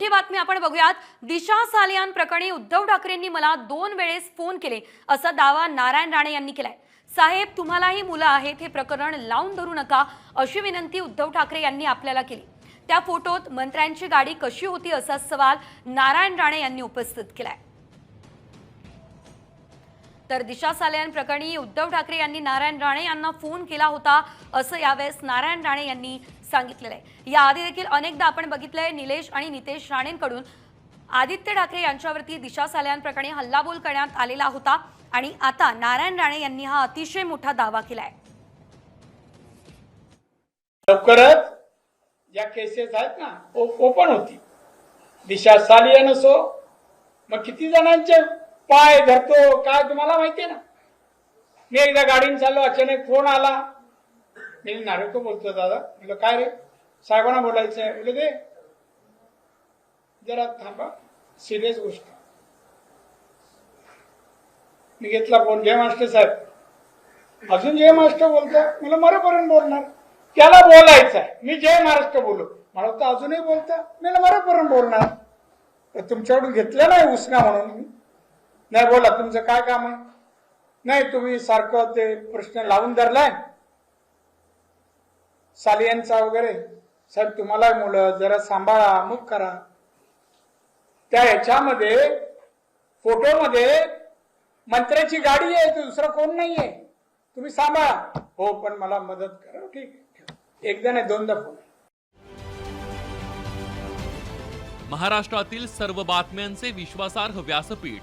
मोठी बातमी आपण बघूयात. दिशा सालियान प्रकरणी उद्धव ठाकरेंनी मला दोन वेळेस फोन केले असा दावा नारायण राणे यांनी केलाय. साहेब तुम्हालाही मुलं आहेत हे प्रकरण लावून धरू नका अशी विनंती उद्धव ठाकरे यांनी आपल्याला केली. त्या फोटोत मंत्र्यांची गाडी कशी होती असा सवाल नारायण राणे यांनी उपस्थित केलाय. तर दिशा साल्यान प्रकरणी उद्धव ठाकरे यांनी नारायण राणे यांना फोन केला होता असं यावेळेस नारायण राणे यांनी सांगितलेलं आहे. याआधी देखील अनेकदा आपण बघितलंय निलेश आणि नितेश राणेंकडून आदित्य ठाकरे यांच्यावरती दिशा सालियान प्रकरणी हल्लाबोल करण्यात आलेला होता आणि आता नारायण राणे यांनी हा अतिशय मोठा दावा केलाय. लवकरच या केसेस आहेत ना ओपन होती दिशा सालियन असो मग किती जणांचे पाय धरतो. काय तुम्हाला माहितीये ना? मी एकदा गाडीने चाललो अचानक फोन आला. मी नारेको बोलतो दादा. म्हटलं काय रे? साहेबांना बोलायचं आहे बोलले दे. जरा थांबा. सिरियस गोष्ट. मी घेतला फोन जय मास्टर साहेब अजून जय मास्टर बोलतो मला मरेपर्यंत बोलणार. त्याला बोलायचं आहे मी जय महाराष्ट्र बोलू मला तर अजूनही बोलता मी मरेपर्यंत बोलणार. तर तुमच्याकडून घेतलं नाही उसना म्हणून मी. नाही बोला तुमचं काय काम आहे? नाही तुम्ही सारखं ते प्रश्न लावून धरलाय? सालियांचा वगैरे? साहेब तुम्हाला मुलं जरा सांभाळा मग करा. त्या ह्याच्यामध्ये फोटोमध्ये मंत्र्याची गाडी आहे तर दुसरं कोण नाहीये? तुम्ही सांभाळा. हो पण मला मदत करा ठीक आहे. एकदा नाही दोनदा फोन. महाराष्ट्रातील सर्व बातम्यांचे विश्वासार्ह व्यासपीठ.